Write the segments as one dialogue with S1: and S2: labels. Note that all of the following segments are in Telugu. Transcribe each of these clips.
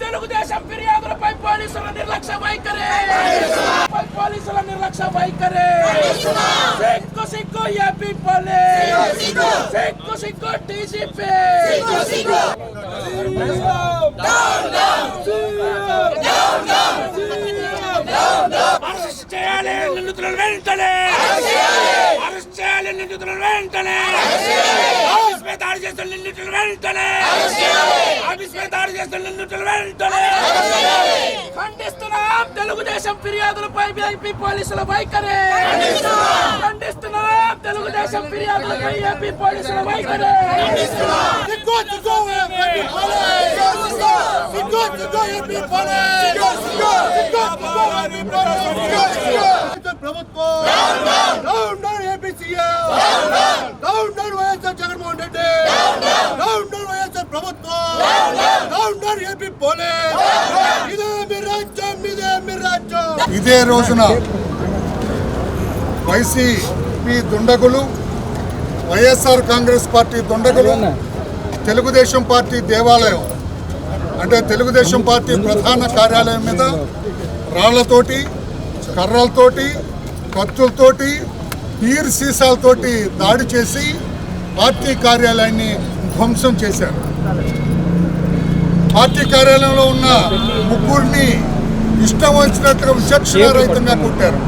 S1: తెలుగుదేశం ఫిర్యాదులపై పోలీసుల నిర్లక్ష్య వైఖరి పై పోలీసుల నిర్లక్ష్య వైఖరి సిగ్గు సిగ్గు ఏపీ పోలీస్ సిగ్గు సిగ్గు డీజీపీ అరెస్ట్ చేయాలి నిందితులను వెంటనే అరెస్ట్ చేయాలి నిందితులను వెంటనే ఆఫీస్ మీద దాడి చేస్తున్న నిందితులను వెంటనే ఆఫీస్ మీద దాడి చేస్తున్న నిందితులను వెంటనే ఖండిస్తున్నాం తెలుగుదేశం ఫిర్యాదులపై ఏపీ పోలీసుల వైఖరి ఖండిస్తున్నాం తెలుగుదేశం ఫిర్యాదులపై ఏపీ పోలీసుల వైఖరి
S2: సిగ్గు సిగ్గు ఏపీ పోలీస్ సిగ్గు సిగ్గు ఏపీ పోలీస్ సిగ్గు సిగ్గు సిగ్గు ఏపీ పోలీస్ సిగ్గు ప్రభుత్వం down down YSR Jaganmohan Reddy. Down down YSR ప్రభుత్వం. Down down AP police. ఇదే మీ రాజ్యం ఇదే మీ రాజ్యం.
S3: ఇదే రోజున వైసీపీ దుండగులు వైఎస్ఆర్ కాంగ్రెస్ పార్టీ దుండగులు తెలుగుదేశం పార్టీ దేవాలయం అంటే తెలుగుదేశం పార్టీ ప్రధాన కార్యాలయం మీద రాళ్ళతోటి కర్రలతోటి కత్తులతోటి బీర్ సీసాలతోటి దాడి చేసి పార్టీ కార్యాలయాన్ని ధ్వంసం చేశారు. పార్టీ కార్యాలయంలో ఉన్న ముగ్గురిని ఇష్టం వచ్చినట్టుగా విచక్షణారహితంగా కొట్టారు.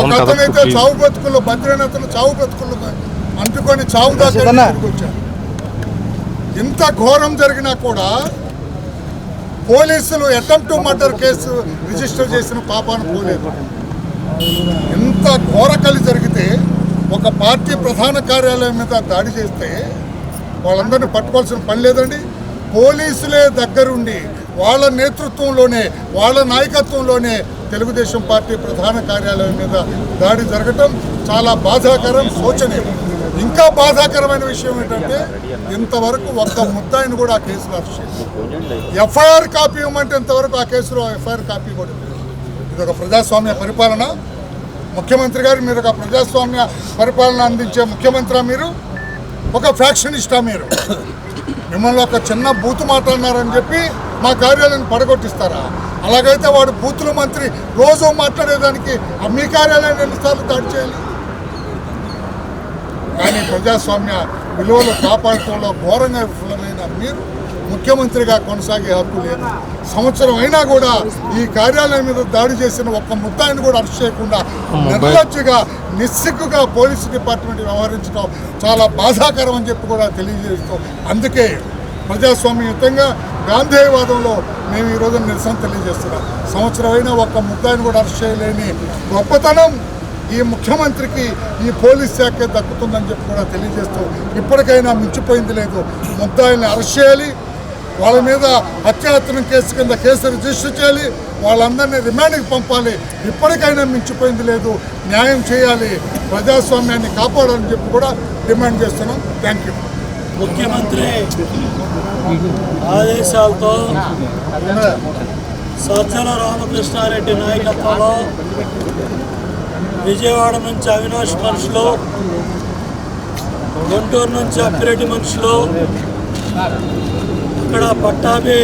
S3: ఒక అతనైతే చావు బతుకుల్లో భద్రైన అతను చావు బతుకుల్లో అంటుకొని చావు దాకా తిరిగి వచ్చారు. ఇంత ఘోరం జరిగినా కూడా పోలీసులు అటెంప్ట్ మర్డర్ కేసు రిజిస్టర్ చేసిన పాపాను పోలేదు. ఇంత ఘోరకలి జరిగితే ఒక పార్టీ ప్రధాన కార్యాలయం మీద దాడి చేస్తే వాళ్ళందరినీ పట్టుకోవాల్సిన పని లేదండి. పోలీసులే దగ్గరుండి వాళ్ళ నేతృత్వంలోనే వాళ్ళ నాయకత్వంలోనే తెలుగుదేశం పార్టీ ప్రధాన కార్యాలయం మీద దాడి జరగటం చాలా బాధాకరం శోచనీయం. ఇంకా బాధాకరమైన విషయం ఏంటంటే ఇంతవరకు ఒక్క ముద్దాయిని కూడా ఆ కేసులో అరెస్ట్ చేయలేదు. ఎఫ్ఐఆర్ కాపీ ఇవ్వమంటే ఇంతవరకు ఆ కేసులో ఎఫ్ఐఆర్ కాపీ కూడా ఇది ఒక ప్రజాస్వామ్య పరిపాలన ముఖ్యమంత్రి గారు మీరు ఒక ప్రజాస్వామ్య పరిపాలన అందించే ముఖ్యమంత్రి మీరు ఒక ఫ్యాక్షనిస్టా మీరు. మిమ్మల్ని ఒక చిన్న బూతు మాట్లాడినారని చెప్పి మా కార్యాలయాన్ని పడగొట్టిస్తారా? అలాగైతే వాడు బూతుల మంత్రి రోజు మాట్లాడేదానికి మీ కార్యాలయాన్ని ఎన్నిసార్లు దాడి చేయాలి? కానీ ప్రజాస్వామ్య విలువలు కాపాడుకోవడంలో ఘోరంగా విఫలమైన మీరు ముఖ్యమంత్రిగా కొనసాగే హక్కు లేదు. సంవత్సరం అయినా కూడా ఈ కార్యాలయం మీద దాడి చేసిన ఒక్క ముద్దాయిని కూడా అరెస్ట్ చేయకుండా నిర్లజ్జగా నిస్సిగ్గుగా పోలీసు డిపార్ట్మెంట్ వ్యవహరించడం చాలా బాధాకరం అని చెప్పి కూడా తెలియజేస్తాం అందుకే ప్రజాస్వామ్యయుతంగా గాంధేయవాదంలో మేము ఈ రోజు నిరసన తెలియజేస్తున్నాం. సంవత్సరం అయినా ఒక్క ముద్దాయిని కూడా అరెస్ట్ చేయలేని గొప్పతనం ఈ ముఖ్యమంత్రికి ఈ పోలీస్ శాఖ దక్కుతుందని చెప్పి కూడా తెలియజేస్తూ ఇప్పటికైనా మించిపోయింది లేదు. ముద్దాయిల్ని అరెస్ట్ చేయాలి వాళ్ళ మీద హత్యాయత్నం కేసు కింద కేసు రిజిస్టర్ చేయాలి వాళ్ళందరినీ రిమాండ్కి పంపాలి. ఇప్పటికైనా మించిపోయింది లేదు. న్యాయం చేయాలి. ప్రజాస్వామ్యాన్ని కాపాడాలని చెప్పి కూడా డిమాండ్ చేస్తున్నాం. Thank you.
S4: ముఖ్యమంత్రి ఆదేశాలతో సజ్జల రామకృష్ణారెడ్డి నాయకత్వంలో విజయవాడ నుంచి అవినాష్ మనుషులు గుంటూరు నుంచి అప్పిరెడ్డి మనుషులు ఇక్కడ పట్టాభి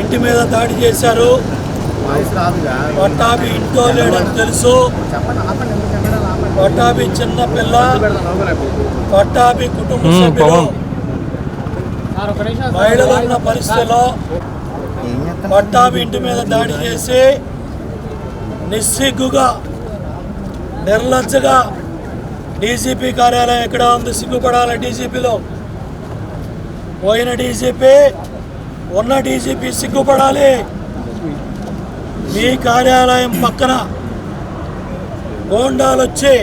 S4: ఇంటి మీద దాడి చేశారు. పట్టాభి ఇంట్లో లేడని తెలుసు. పట్టాభి చిన్న పిల్ల. పట్టాభి కుటుంబ సభ్యులు. మహిళలు ఉన్న పరిస్థితిలో పట్టాభి ఇంటి మీద దాడి చేసి నిస్సిగ్గుగా నిర్లజ్జగా డీజీపీ కార్యాలయం ఎక్కడ ఉంది? సిగ్గుపడాలి డీజీపీలో? పోయిన డీజీపీ ఉన్న డీజీపీ సిగ్గుపడాలి. మీ కార్యాలయం పక్కన గోండాలు వచ్చి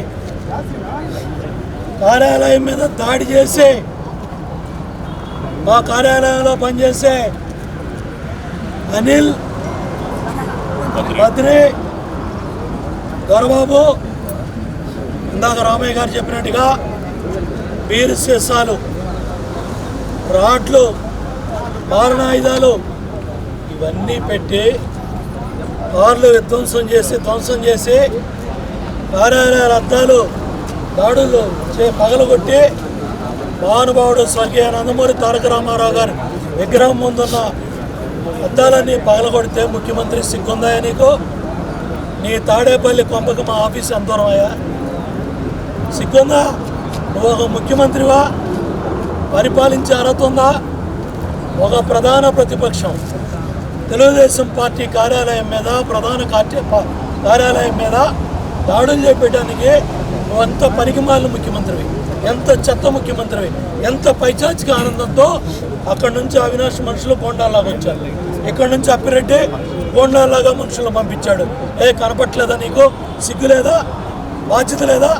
S4: కార్యాలయం మీద దాడి చేసి మా కార్యాలయంలో పనిచేసే అనిల్ భద్రి దొరబాబు ఇందాక రామయ్య గారు చెప్పినట్టుగా వీరు శేషాలు రాడ్లు మారణాయుధాలు ఇవన్నీ పెట్టి కార్లు విధ్వంసం చేసి ధ్వంసం చేసి కార్యాలయాల అద్దాలు దాడులు చే పగలగొట్టి మహానుభావుడు స్వర్గీయ నందమూరి తారక రామారావు గారు విగ్రహం ముందున్న అద్దాలన్నీ పగలగొడితే ముఖ్యమంత్రి సిగ్గుందాయా నీకు? నీ తాడేపల్లి కొంపకి మా ఆఫీస్ ఎంత దూరం అయ్యా సిగ్గుందా? నువ్వు ఒక ముఖ్యమంత్రివా? పరిపాలించే అర్హత ఉందా ఒక ప్రధాన ప్రతిపక్షం. తెలుగుదేశం పార్టీ కార్యాలయం మీద ప్రధాన కార్యాలయం మీద దాడులు చేపట్టడానికి నువ్వు ఎంత పనికిమాలిన ముఖ్యమంత్రివి ఎంత చెత్త ముఖ్యమంత్రివి ఎంత పైచాచిక ఆనందంతో అక్కడి నుంచి అవినాష్ మనుషులు గోండాలాగా వచ్చారు. ఇక్కడ నుంచి అప్పిరెడ్డి గోండాలాగా మనుషులు పంపించాడు. ఏ కనపట్లేదా నీకు? సిగ్గు లేదా? బాధ్యత లేదా?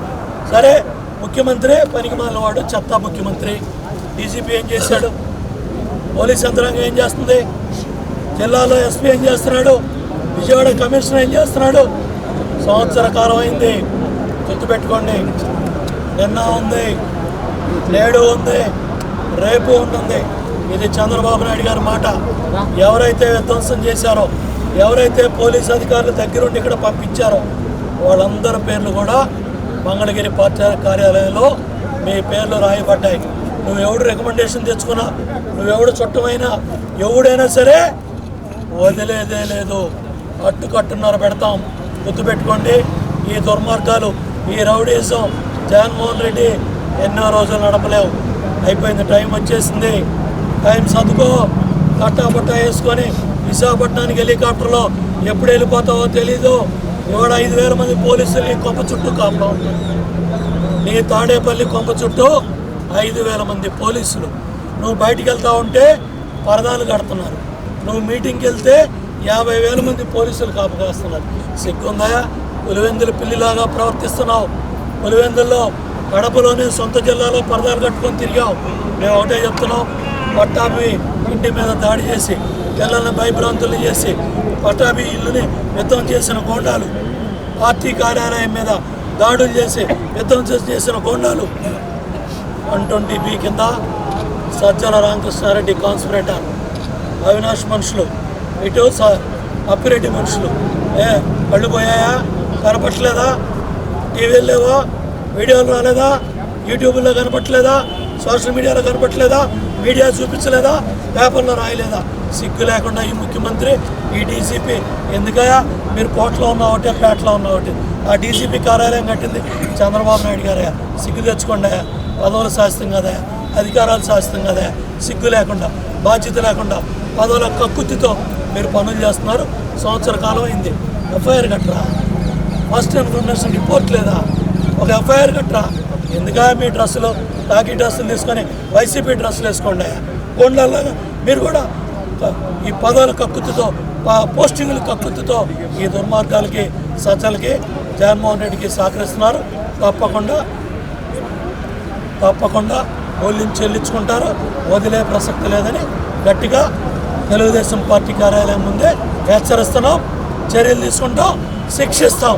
S4: సరే ముఖ్యమంత్రి పనికిమాలిన వాడు చెత్త ముఖ్యమంత్రి. డీజీపీ ఏం చేశాడు? పోలీస్ యంత్రాంగం ఏం చేస్తుంది? జిల్లాలో ఎస్పీ ఏం చేస్తున్నాడు? విజయవాడ కమిషనర్ ఏం చేస్తున్నాడు? సంవత్సర కాలం అయింది. గుర్తుపెట్టుకోండి. నిన్న ఉంది. నేడు ఉంది. రేపు ఉంటుంది. ఇది చంద్రబాబు నాయుడు గారి మాట. ఎవరైతే విధ్వంసం చేశారో ఎవరైతే పోలీస్ అధికారులు దగ్గరుండి ఇక్కడ పంపించారో వాళ్ళందరి పేర్లు కూడా మంగళగిరి పార్టీ కార్యాలయంలో మీ పేర్లు రాయబడ్డాయి. నువ్వు ఎవడు రికమెండేషన్ తెచ్చుకున్నా నువ్వెవడు చుట్టమైనా ఎవడైనా సరే వదిలేదే లేదు. అట్టు కట్టున్నర పెడతాం. గుర్తుపెట్టుకోండి ఈ దుర్మార్గాలు ఈ రౌడీజం జగన్మోహన్ రెడ్డి ఎన్నో రోజులు నడపలేవు. అయిపోయింది టైం వచ్చేసింది. టైం సర్దుకో కట్టాపట్ట వేసుకొని విశాఖపట్నానికి హెలికాప్టర్లో ఎప్పుడు వెళ్ళిపోతావో తెలీదు. ఇవాడ ఐదు వేల మంది పోలీసులు ఈ కొంప చుట్టూ కాపడం. నీ తాడేపల్లి కొంప చుట్టూ ఐదు వేల మంది పోలీసులు. నువ్వు బయటికి వెళ్తా ఉంటే పరదాలు కడుతున్నారు. నువ్వు మీటింగ్కి వెళ్తే యాభై వేల మంది పోలీసులు కాపు కాస్తున్నారు. సిగ్గుందా? పులివెందుల పిల్లిలాగా ప్రవర్తిస్తున్నావు. పులివెందుల్లో కడపలోనే సొంత జిల్లాలో పరదాలు కట్టుకొని తిరిగావు. మేము ఒకటే చెప్తున్నాం పట్టాభి ఇంటి మీద దాడి చేసి పిల్లల్ని భయభ్రాంతులు చేసి పట్టాభి ఇల్లుని యుద్ధం చేసిన గోండాలు పార్టీ కార్యాలయం మీద దాడులు చేసి యుద్ధం చేసి చేసిన గోండాలు వన్ ట్వంటీ బి కింద సజ్జల రామకృష్ణారెడ్డి కాన్స్పిరేటర్ అవినాష్ మనుషులు ఇటు అప్పిరెడ్డి మనుషులు. ఏ కళ్ళు పోయాయా? కనపట్లేదా టీవీలు లేవా? వీడియోలు రాలేదా? యూట్యూబ్లో కనపట్లేదా సోషల్ మీడియాలో కనపట్లేదా మీడియా చూపించలేదా? పేపర్లో రాయలేదా? సిగ్గు లేకుండా ఈ ముఖ్యమంత్రి ఈ డీసీపీ ఎందుకయా మీరు కోట్లో ఉన్న ఒకటే పేటలో ఉన్న ఒకటి. ఆ డీసీపీ కార్యాలయం కట్టింది చంద్రబాబు నాయుడు గారయ్యా. సిగ్గు తెచ్చుకోండి పదవులు శాస్త్రం కదా అధికారాలు శాస్త్రం కదా సిగ్గు లేకుండా బాధ్యత లేకుండా పదవుల కక్కుతితో మీరు పనులు చేస్తున్నారు. సంవత్సర కాలం అయింది. ఎఫ్ఐఆర్ కట్టరా? ఫస్ట్ ఇన్ఫర్మేషన్ రిపోర్ట్ లేదా? ఒక ఎఫ్ఐఆర్ కట్టరా? ఎందుకా మీ డ్రెస్సులు కాకి డ్రెస్సులు తీసుకొని వైసీపీ డ్రెస్సులు వేసుకోండి. కొండలాగా మీరు కూడా ఈ పదవుల కక్కుతితో ప- పోస్టింగుల కక్కుర్తితో ఈ దుర్మార్గాలకి సజ్జలకి జగన్మోహన్ రెడ్డికి సహకరిస్తున్నారు. తప్పకుండా తప్పకుండా మూల్యం చెల్లించుకుంటారు. వదిలే ప్రసక్తి లేదని గట్టిగా తెలుగుదేశం పార్టీ కార్యాలయం ముందే హెచ్చరిస్తున్నాం. చర్యలు తీసుకుంటాం. శిక్షిస్తాం.